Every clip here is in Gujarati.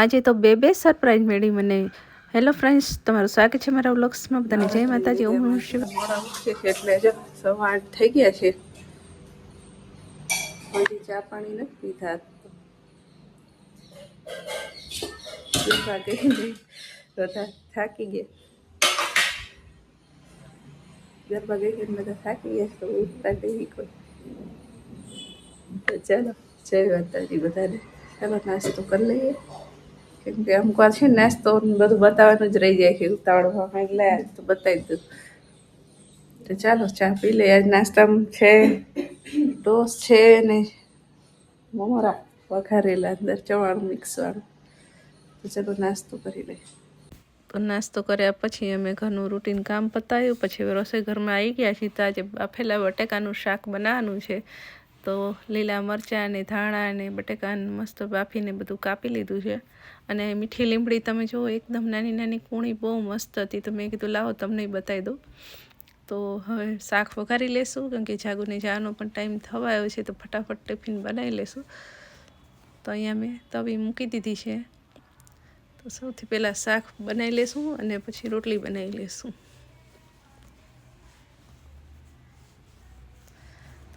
આજે તો બે બે સરપ્રાઈઝ મળી મને. હેલો ફ્રેન્ડ્સ તમારું સ્વાગત છે મારા વ્લોગ્સમાં. બધાને જય માતાજી, ઓમ નમઃ શિવાય. એટલે જો સવા થઈ ગયા છે. હજી ચા પાણી નથી પીધા. ગરબા ગઈ બધા થાકી ગયા. ગરબા ગઈ ગઈ થાકી ગયા તો ઉઠતા કોઈ. તો ચાલો, જય માતાજી બધાને. ચાલો નાસ્તો કરી લઈએ. કેમ કે અમુક વાર છે નાસ્તો બધું બતાવવાનું જ રહી જાય છે ઉતાવળમાં, એટલે તો બતાવી દઉં. તો ચાલો, ચા પી લઈએ. આજ નાસ્તામાં છે ટોસ છે ને મોરા વઘારેલા અંદર ચવાણું મિક્સવાળું. તો ચાલો નાસ્તો કરી લઈએ. તો નાસ્તો કર્યા પછી અમે ઘરનું રૂટીન કામ પતાવ્યું પછી રસોઈ ઘરમાં આવી ગયા છીએ. તો આજે બાફેલા બટેકાનું શાક બનાવવાનું છે. તો લીલા મરચાં અને ધાણા ને બટેકાને મસ્ત બાફીને બધું કાપી લીધું છે. અને મીઠી લીમડી તમે જુઓ, એકદમ નાની નાની કૂણી બહુ મસ્ત હતી. તો મેં કીધું, લાવો તમને બતાવી દઉં. તો હવે શાક વઘારી લેશું, કેમ કે જાગુને જવાનો પણ ટાઈમ થવા આવ્યો છે, તો ફટાફટ ટિફિન બનાવી લેશું. તો અહીંયા મેં તવી મૂકી દીધી છે. તો સૌથી પહેલાં શાક બનાવી લેશું અને પછી રોટલી બનાવી લેશું.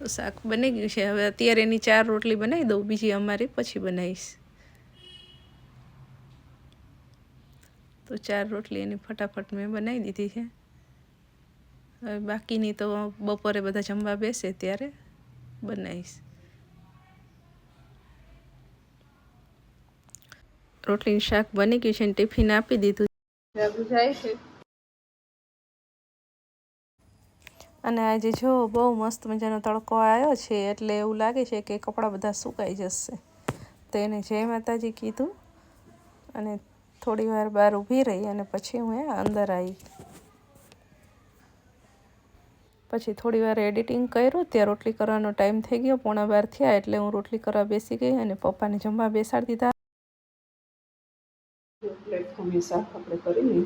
શાક બની ગયું છે. હવે અત્યારે એની ચાર રોટલી બનાવી દઉં, બીજી અમારી પછી બનાવીશ. તો ચાર રોટલી એની ફટાફટ મેં બનાવી દીધી છે. હવે બાકીની તો બપોરે બધા જમવા બેસે ત્યારે બનાવીશ. રોટલીનું શાક બની ગયું છે ટિફિન આપી દીધું જાય છે. અને આજે જો બહુ મસ્ત મજાનો તડકો આવ્યો છે, એટલે એવું લાગે છે કે કપડાં બધા સુકાઈ જશે. તો એને જય માતાજી કીધું અને થોડી વાર બહાર ઊભી રહી અને પછી હું અંદર આવી. પછી થોડી વાર એડિટિંગ કર્યું, ત્યાં રોટલી કરવાનો ટાઈમ થઈ ગયો, પોણા બાર થયા એટલે હું રોટલી કરવા બેસી ગઈ અને પપ્પાને જમવા બેસાડી દીધા. પ્લેટફોર્મ શાક આપણે કરી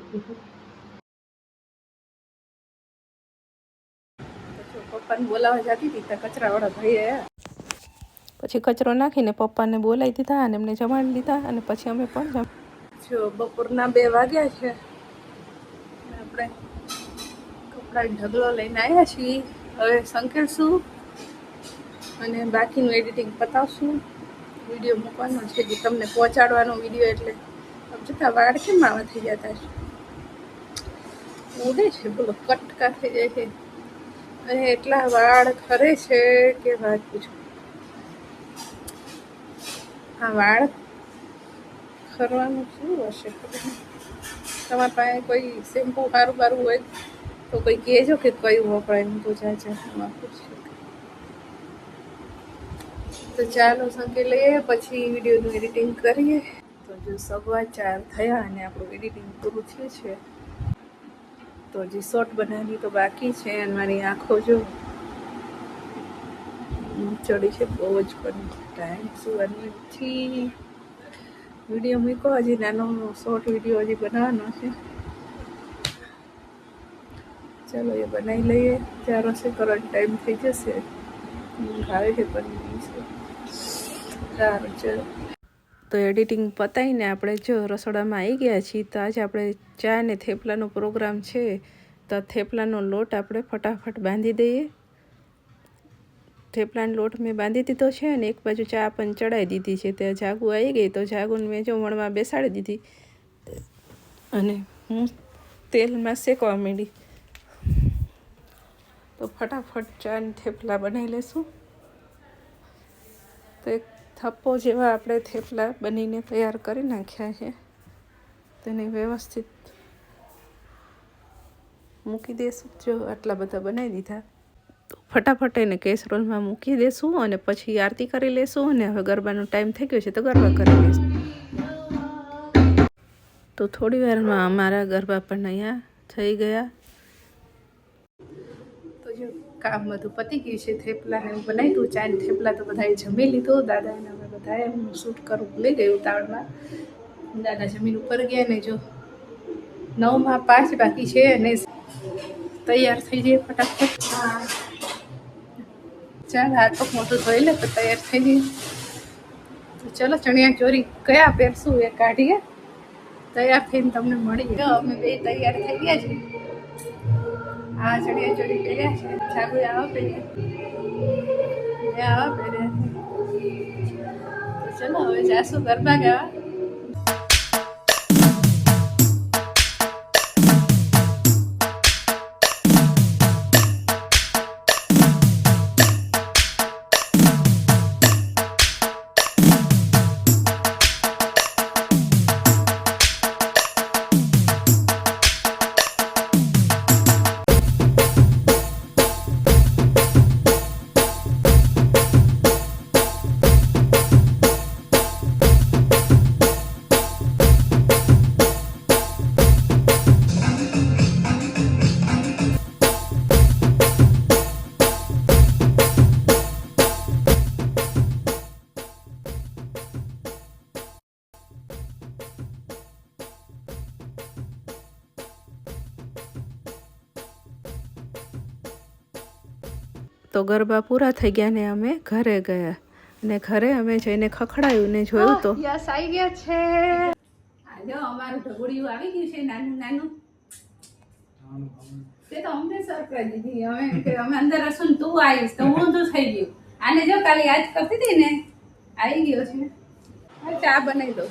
પપ્પાને બોલાવવા જતી હતી ત્યાં કચરાવાળા ભાઈએ પછી કચરો નાખીને પપ્પાને બોલાવી દીધા અને એમને જમાડી દીધા અને પછી અમે પણ જો બપોરના બે વાગ્યા છે. આપણે કપડાં ઢગલો લઈને આવ્યા છીએ. હવે સંકેલશું અને બાકીનું એડિટિંગ પતાવશું. વીડિયો મૂકવાનો છે જે તમને પહોંચાડવાનો વીડિયો એટલે. આમ છતાં વાળ કેમ આવા થઈ જતા છે? ઉડે છે બોલો કટકા થઈ જાય છે. અને એટલા વાળ ખરે છે કે વાત પૂછો. આ વાળ ખરવાનું શું હશે તમારી પાસે કોઈ શેમ્પુ સારું સારું હોય તો કોઈ કહેજો કે કયું વપરાય, હું તો જા જા તો ચાલો સંકે લઈએ, પછી વિડીયોનું એડિટિંગ કરીએ. તો જો સવા ચાર થયા અને આપણું એડિટિંગ પૂરું થયું છે. તો હજી શોર્ટ બનાવવાની તો બાકી છે અને મારી આંખો જો ચડી છે, બહુ જ પણ ટાઈમ સુવાની નથી. વીડિયો મૂકો, હજી નાનો શોર્ટ વીડિયો હજી બનાવવાનો છે. ચાલો, એ બનાવી લઈએ. ચારો રસોઈ કરવાનો ટાઈમ થઈ જશે. ઊંઘ આવે છે પણ સારું. ચલો. તો એડિટિંગ પતાવીને આપણે જો રસોડામાં આવી ગયા છીએ, તો આજે આપણે ચા ને થેપલાનો પ્રોગ્રામ છે. તો થેપલાનો લોટ આપણે ફટાફટ બાંધી દઈએ. થેપલાનો લોટ મેં બાંધી દીધો છે અને એક બાજુ ચા પણ ચડાવી દીધી છે. તે જાગુ આવી ગઈ, તો જાગુને મેં જો વણમાં બેસાડી દીધી. અને હું તેલમાં શેકવા માંડી. તો ફટાફટ ચા ને થેપલા બનાવી લેશું. તો એક થપ્પો જેવા આપણે થેપલા બનીને તૈયાર કરી નાખ્યા છે. તેને વ્યવસ્થિત મૂકી દેશું. જો આટલા બધા બનાવી દીધા, તો ફટાફટ એને કેસરોલમાં મૂકી દેશું અને પછી આરતી કરી લેશું અને હવે ગરબાનો ટાઈમ થઈ ગયો છે, તો ગરબા કરી લેશું. તો થોડી વારમાં અમારા ગરબા પણ અહીંયા થઈ ગયા. કામ બધું પતી ગયું છે થેપલા હું બનાવી દઉં ચા થેપલા તો બધાએ જમી લીધું. દાદાને અમે બધાએ હું શૂટ કરું ભૂલી ગઈ ઉતાવળમાં. દાદા જમીન ઉપર ગયા ને જો નવમાં પાંચ બાકી છે અને તૈયાર થઈ જઈએ ફટાફટ. ચાલ, હાથ પગ મોટું ધોઈ લે તો તૈયાર થઈ જઈએ. તો ચલો, ચણિયા ચોરી કયા પહેરશું એ કાઢીએ. તૈયાર થઈને તમને મળીએ અમે બે તૈયાર થઈ ગયા છીએ. આ ચડિયા ચોરી પહેર્યા છે. છાગુ આવા પહેર્યા. આવા પહેર્યા છે. ચલો, હવે જાશું ગરબા ગાવા. તો ગરબા પૂરા થઈ ગયા ને અમે ઘરે ગયા. અને ઘરે અમે જઈને ખખડાયું ને જોયું તો. યસ, આવી ગયા છે. જો અમારું ઢગુડિયું આવી ગયું છે, નાનું નાનું. તે તો અમને સરપ્રાઈઝ દીધી. અમે કે, અમે અંદર હશું તું આવીશ. તો હું તો થઈ ગયું. આને જો કાલે યાદ કરતી હતી ને, આવી ગયો છે. ચા બનાવી દો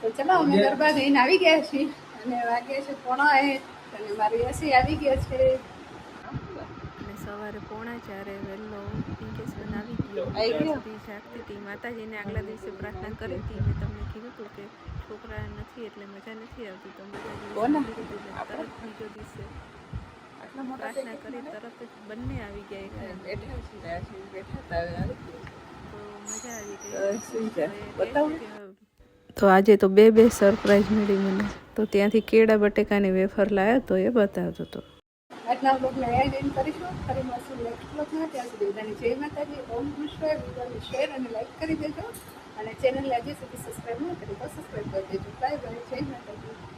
તો ચલો, અમે ગરબા ગઈને આવી ગયા છીએ. અને વાગ્યા છે પોણા એક, અને મારી એસી આવી ગયા છે. સવારે પોણા ચારે વહેલો પિંકેશબેન આવી ગયો? જાગતી હતી. માતાજીને આગલા દિવસે પ્રાર્થના કરી હતી. મેં તમને કીધું હતું કે છોકરા નથી એટલે મજા નથી આવતી. તો તરત બીજો દિવસે પ્રાર્થના કરી તરત જ બંને આવી ગયા બેઠા. તો મજા આવી ગઈ? તો આજે તો બે બે સરપ્રાઈઝ મળી મને. તો ત્યાંથી કેળા બટેકાની વેફર લાવ્યો તો એ બતાવતો હતો આજના બ્લોગને એન્ડ એન્ડ કરીશું. ફરી મળશું નેક્સ્ટ બ્લોગમાં ત્યાં સુધી બધાની જય માતાજી. ઓમ વિશ્વાય વિડીયોને શેર અને લાઇક કરી દેજો. અને ચેનલને હજી સુધી સબસ્ક્રાઈબ ન કરી તો સબસ્ક્રાઈબ કરી દેજો. બાય બાય જય માતાજી.